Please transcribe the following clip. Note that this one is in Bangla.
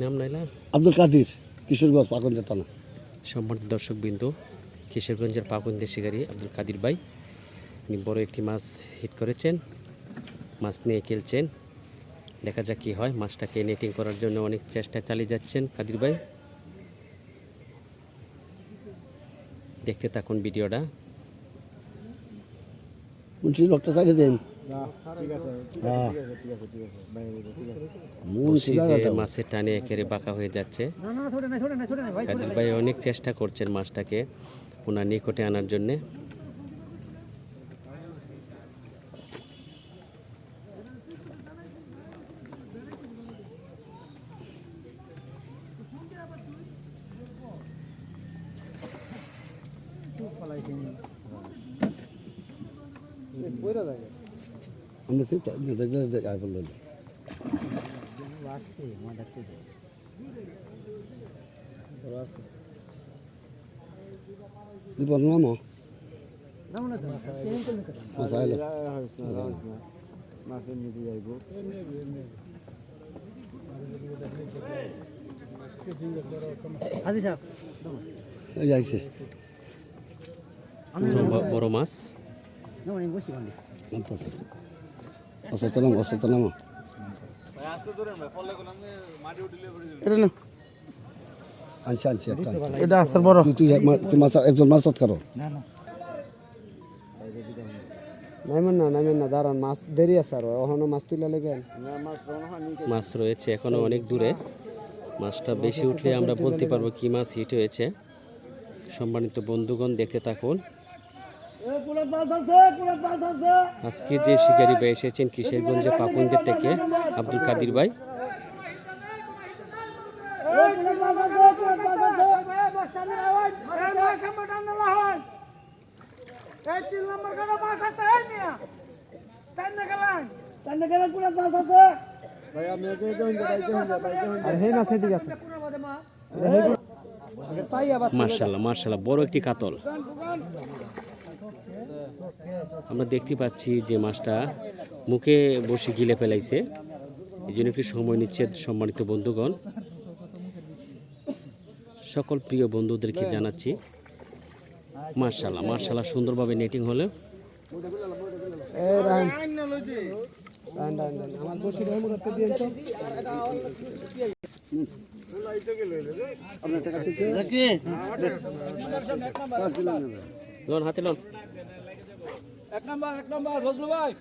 নাম নাইলা আব্দুল কাদির কিশোরগঞ্জ পাকন থানা সম্মানিত দর্শকবৃন্দ কিশোরগঞ্জের পাকুন্দের শিকারী আব্দুল কাদির ভাই উনি বড় একটি মাছ হিট করেছেন মাছ নিয়ে খেলছেন। দেখা যাক কী হয় মাছটাকে নেটিং করার জন্য অনেক চেষ্টা চালিয়ে যাচ্ছেন কাদির ভাই। দেখতে থাকুন ভিডিওটা। মুন্সি লোকটা সাইডে দেন। হ্যাঁ। মাছের টানে একেবারে বাঁকা হয়ে যাচ্ছে। কাদির ভাই অনেক চেষ্টা করছেন মাছটাকে ওনার নিকটে আনার জন্যে। আমরা সিফটা দেখলে দেখ নামো বড়- বড় মাছ। নামতাছে অসত নাম অসত নাম আনছে আনছে একটা এটা আসার বড় তুই তুই এক মা- তুই মাছ একজন মাছ করো নাইমেন না না দাঁড়ান মাছ দেরি আছে আর ওখানে মাছ তুলে মাছ রয়েছে এখনও অনেক দূরে। মাছটা বেশি উঠলে আমরা বলতে পারব কি মাছ হিট হয়েছে। সম্মানিত বন্ধুগণ, দেখতে থাকুন। আজকে যে শিকারি ভাই এসেছেন কিশোরগঞ্জে পাকুন্দের থেকে আব্দুল কাদির ভাই। মার্শাল্লাহ মার্শাল্লাহ বড় একটি কাতল। আমরা দেখতে পাচ্ছি যে মাছটা মুখে বসে গিলে ফেলাইছে। এই জন্য একটু সময় নিচ্ছে সম্মানিত বন্ধুগণ। সকল প্রিয় বন্ধুদেরকে জানাচ্ছি মার্শাল্লাহ মার্শাল্লাহ সুন্দরভাবে নেটিং হলে। এ রান লোন হাতে লোন। এক নম্বর এক নম্বর ফজলু ভাই।